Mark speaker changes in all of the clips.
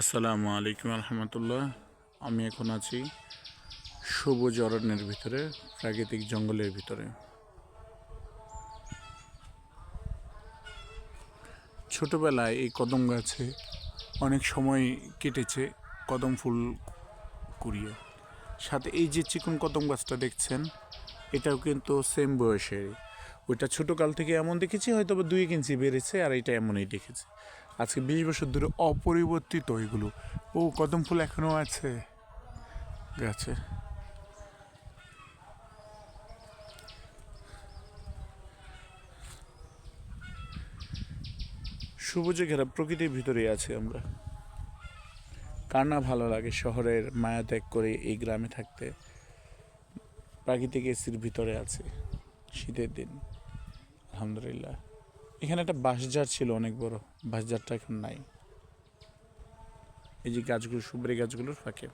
Speaker 1: আসসালামু আলাইকুম রহমতুল্লাহ আমি এখন আছি সবুজ অরণ্যের ভিতরে, প্রাকৃতিক জঙ্গলের ভিতরে। ছোটবেলায় এই কদম গাছে অনেক সময় কেটেছে কদম ফুল কুড়িয়ে। সাথে এই যে চিকন কদম গাছটা দেখছেন, এটাও কিন্তু সেম বয়সের ওইটা ছোটোকাল থেকে এমন দেখেছি হয়তো বা দুই ইঞ্চি বেড়েছে, আর এটা এমনই দেখেছি। আজকে বিশ বছর ধরে অপরিবর্তিত এগুলো। ও, কদম ফুল এখনও আছে। গাছে। সবুজে ঘেরা প্রকৃতির ভিতরেই আছি আমরা। কার না ভালো লাগে শহরের মায়া ত্যাগ করে এই গ্রামে থাকতে? প্রাকৃতিক এসির ভিতরে আছে। শীতের দিন। আলহামদুলিল্লাহ। এখানে একটা বাঁশঝাড় ছিল, অনেক বড়। বাঁশঝাড়টা এখন নাই। এই যে গাছগুলো সুবরি গাছগুলোর ফাঁকে।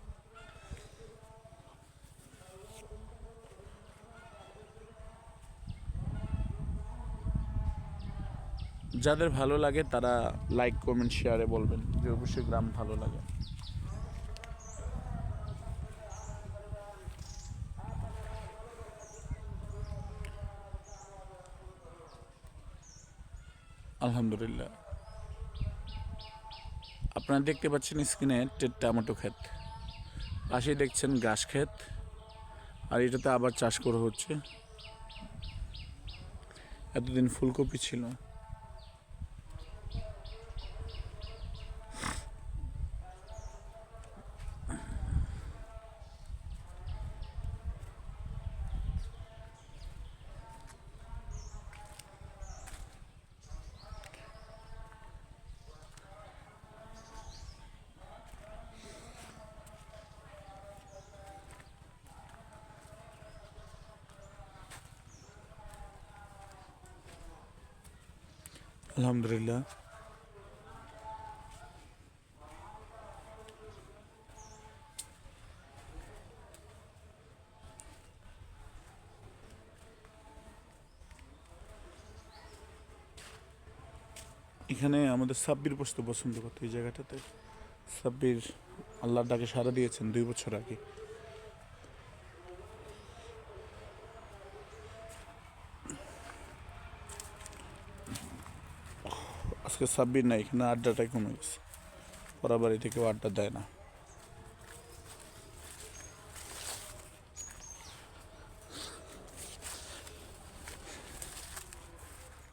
Speaker 1: যাদের ভালো লাগে তারা লাইক কমেন্ট শেয়ারে বলবেন, যে অবশ্যই গ্রাম ভালো লাগে। আলহামদুলিল্লাহ। আপনারা দেখতে পাচ্ছেন স্ক্রিনে টমেটো ক্ষেত। পাশে দেখছেন ঘাস ক্ষেত, আর এটাতে আবার চাষ করা হচ্ছে। এতদিন ফুলকপি ছিল। আলহামদুলিল্লাহ। এখানে আমাদের সাব্বির বসতে পছন্দ করতো এই জায়গাটাতে। সাব্বির আল্লাহর ডাকে সারা দিয়েছেন দুই বছর আগে। আজকে সাব্বির নাই, এখানে আড্ডাটাই কমে গেছে। ওরা বাড়ি থেকে আড্ডা দেয় না।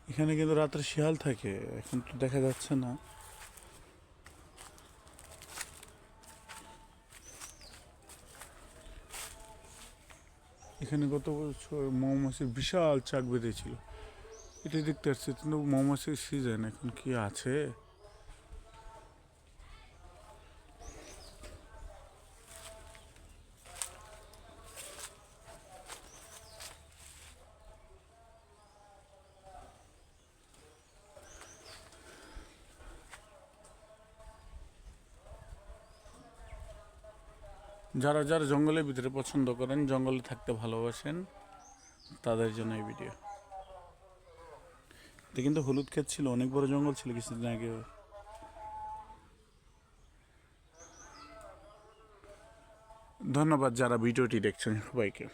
Speaker 1: এখানে কিন্তু রাত্রে শিয়াল থাকে, এখন তো দেখা যাচ্ছে না। এখানে গত বছর মৌমাছির বিশাল চাক বেঁধেছিল। এটা দেখতে পাচ্ছি কিন্তু মৌমাছির সিজন এখন কি আছে? যারা যারা জঙ্গলের ভিতরে পছন্দ করেন, জঙ্গলে থাকতে ভালোবাসেন, তাদের জন্য এই ভিডিও এটা কিন্তু হলুদ ক্ষেত ছিল, অনেক বড় জঙ্গল ছিল কিছুদিন আগে। ধন্যবাদ যারা ভিডিওটি দেখছেন সবাইকে।